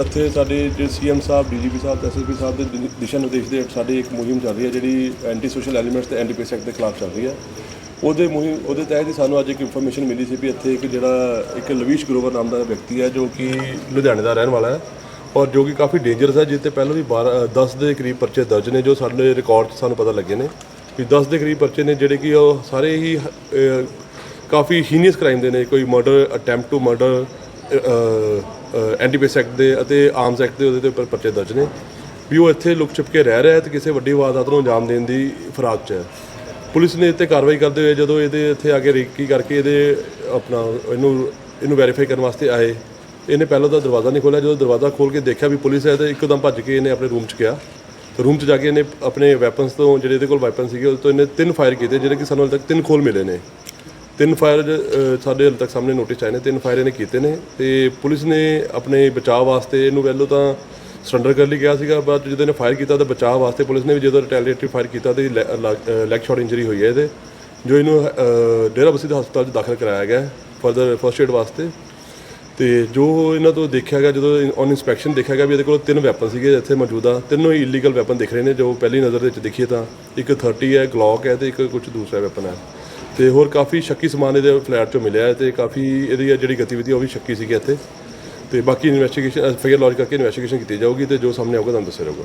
ਇੱਥੇ ਸਾਡੇ ਜਿਹੜੇ CM sahib DGP sahib SSP sahib ਦੇ ਦਿ- ਦਿਸ਼ਾ ਨਿਰਦੇਸ਼ ਦੇ ਹੇਠ ਸਾਡੇ ਇੱਕ ਮੁਹਿੰਮ ਚੱਲ ਰਹੀ ਹੈ ਜਿਹੜੀ ਐਂਟੀ ਸੋਸ਼ਲ ਐਲੀਮੈਂਟਸ ਤੇ ਐਂਟੀ ਪੇਸ ਐਕਟ ਦੇ ਖਿਲਾਫ ਚੱਲ ਰਹੀ ਹੈ। ਉਹਦੇ ਮੁਹਿੰਮ ਉਹਦੇ ਤਹਿਤ ਹੀ ਸਾਨੂੰ ਅੱਜ ਇੱਕ ਇਨਫੋਰਮੇਸ਼ਨ ਮਿਲੀ ਸੀ ਵੀ ਇੱਥੇ ਇੱਕ ਜਿਹੜਾ ਇੱਕ ਲਵੀਸ਼ ਗਰੋਵਰ ਨਾਮ ਦਾ ਵਿਅਕਤੀ ਹੈ ਜੋ ਕਿ ਲੁਧਿਆਣੇ ਦਾ ਰਹਿਣ ਵਾਲਾ ਹੈ ਔਰ ਜੋ ਕਿ ਕਾਫੀ ਡੇਂਜਰਸ ਹੈ ਜਿਸ ਤੇ ਪਹਿਲਾਂ ਵੀ 12 10 ਦੇ ਕਰੀਬ ਪਰਚੇ ਦਰਜ ਨੇ ਜੋ ਸਾਡੇ ਰਿਕਾਰਡ 'ਚ ਸਾਨੂੰ ਪਤਾ ਲੱਗੇ ਨੇ ਵੀ 10 ਦੇ ਕਰੀਬ ਪਰਚੇ ਨੇ ਜਿਹੜੇ ਕਿ ਉਹ ਸਾਰੇ ਹੀ ਅਹ, ਕਾਫੀ ਹੀਨੀਅਸ ਕ੍ਰਾਈਮ ਦੇ ਨੇ ਕੋਈ murder attempt to murder anti peace act ਦੇ ਅਤੇ ਆਰਮਸ ਐਕਟ ਦੇ ਉਹਦੇ ਤੇ ਉੱਪਰ ਪਰਚੇ ਦਰਜ ਨੇ ਵੀ ਉਹ ਇੱਥੇ ਲੁਕ ਛੁਪ ਕੇ ਰਹਿ ਰਿਹਾ ਹੈ ਤੇ ਕਿਸੇ ਵੱਡੀ ਵਾਰਦਾਤ ਨੂੰ ਅੰਜਾਮ ਦੇਣ ਦੀ ਫਰਾਕ 'ਚ ਹੈ। ਪੁਲਿਸ ਨੇ ਇੱਥੇ ਕਾਰਵਾਈ ਕਰਦੇ ਹੋਏ ਜਦੋਂ ਇਹਦੇ ਇੱਥੇ ਆ ਕੇ ਰੇਕੀ ਕਰਕੇ ਇਹਦੇ ਆਪਣਾ ਇਹਨੂੰ ਇਹਨੂੰ ਵੈਰੀਫਾਈ ਕਰਨ ਵਾਸਤੇ ਆਏ, ਇਹਨੇ ਪਹਿਲਾਂ ਤਾਂ ਦਰਵਾਜ਼ਾ ਨਹੀਂ ਖੋਲ੍ਹਿਆ। ਜਦੋਂ ਦਰਵਾਜ਼ਾ ਖੋਲ੍ਹ ਕੇ ਦੇਖਿਆ ਵੀ ਪੁਲਿਸ ਹੈ ਤੇ ਇੱਕਦਮ ਭੱਜ ਕੇ ਇਹਨੇ ਆਪਣੇ ਰੂਮ 'ਚ ਗਿਆ। ਰੂਮ 'ਚ ਜਾ ਕੇ ਇਹਨੇ ਆਪਣੇ ਵੈਪਨਸ ਤੋਂ, ਜਿਹੜੇ ਇਹਦੇ ਕੋਲ ਵੈਪਨ ਸੀਗੇ ਉਹ ਤੋਂ ਇਹਨੇ ਤਿੰਨ ਫਾਇਰ ਕੀਤੇ, ਜਿਹੜੇ ਕਿ ਸਾਨੂੰ ਹਾਲੇ ਤੱਕ ਤਿੰਨ ਖੋਲ ਮਿਲੇ ਨੇ। ਤਿੰਨ ਫਾਇਰ ਸਾਡੇ ਹਾਲੇ ਤੱਕ ਸਾਹਮਣੇ ਨੋਟਿਸ ਆਏ ਨੇ, ਤਿੰਨ ਫਾਇਰ ਇਹਨੇ ਕੀਤੇ ਨੇ ਤੇ ਪੁਲਿਸ ਨੇ ਆਪਣੇ ਬਚਾਅ ਵਾਸਤੇ ਇਹਨੂੰ ਪਹਿਲੋਂ ਤਾਂ ਸਰੈਂਡਰ ਕਰਨ ਲਈ ਕਿਹਾ ਸੀਗਾ, ਬਾਅਦ ਜਦੋਂ ਇਹਨੇ ਫਾਇਰ ਕੀਤਾ ਤਾਂ ਬਚਾਅ ਵਾਸਤੇ ਪੁਲਿਸ ਨੇ ਵੀ ਜਦੋਂ ਰਿਟੈਲੀਏਟਰੀ ਫਾਇਰ ਕੀਤਾ ਤੇ ਲੈਗ ਸ਼ਾਟ ਇੰਜਰੀ ਹੋਈ ਹੈ ਇਹਦੇ, ਜੋ ਇਹਨੂੰ ਡੇਰਾ ਬਸੀ ਦੇ ਹਸਪਤਾਲ 'ਚ ਦਾਖਲ ਕਰਾਇਆ ਗਿਆ ਫਰਦਰ ਫਰਸਟ ਏਡ ਵਾਸਤੇ। ਤੇ ਜੋ ਇਹਨਾਂ ਤੋਂ ਦੇਖਿਆ ਗਿਆ, ਜਦੋਂ ਔਨ ਇਨਸਪੈਕਸ਼ਨ ਦੇਖਿਆ ਗਿਆ ਵੀ ਇਹਦੇ ਕੋਲ ਤਿੰਨ ਵੈਪਨ ਸੀਗੇ ਇੱਥੇ ਮੌਜੂਦਾ, ਤਿੰਨੋਂ ਹੀ ਇਲੀਗਲ ਵੈਪਨ ਦਿਖ ਰਹੇ ਨੇ, ਜੋ ਪਹਿਲੀ ਨਜ਼ਰ ਦੇ ਵਿੱਚ ਦੇਖੀਏ ਤਾਂ ਇੱਕ 30 ਹੈ ਗਲੌਕ ਹੈ ਤੇ ਇੱਕ ਕੁਝ ਦੂਸਰਾ ਵੈਪਨ ਹੈ। ਤੇ ਹੋਰ ਕਾਫੀ ਸ਼ੱਕੀ ਸਮਾਨ ਇਹਦੇ ਫਲੈਟ ਚੋਂ ਮਿਲਿਆ ਹੈ ਤੇ ਕਾਫੀ ਇਹਦੀ ਜਿਹੜੀ ਗਤੀਵਿਧੀ ਉਹ ਵੀ ਸ਼ੱਕੀ ਸੀਗੀ ਇੱਥੇ। ਤੇ ਬਾਕੀ ਇਨਵੈਸਟੀਗੇਸ਼ਨ ਫੇਰ ਲੌਜ ਕਰਕੇ ਇਨਵੈਸਟੀਗੇਸ਼ਨ ਕੀਤੀ ਜਾਊਗੀ ਤੇ ਜੋ ਸਾਹਮਣੇ ਆਊਗਾ ਤੁਹਾਨੂੰ ਦੱਸਿਆ ਜਾਊਗਾ।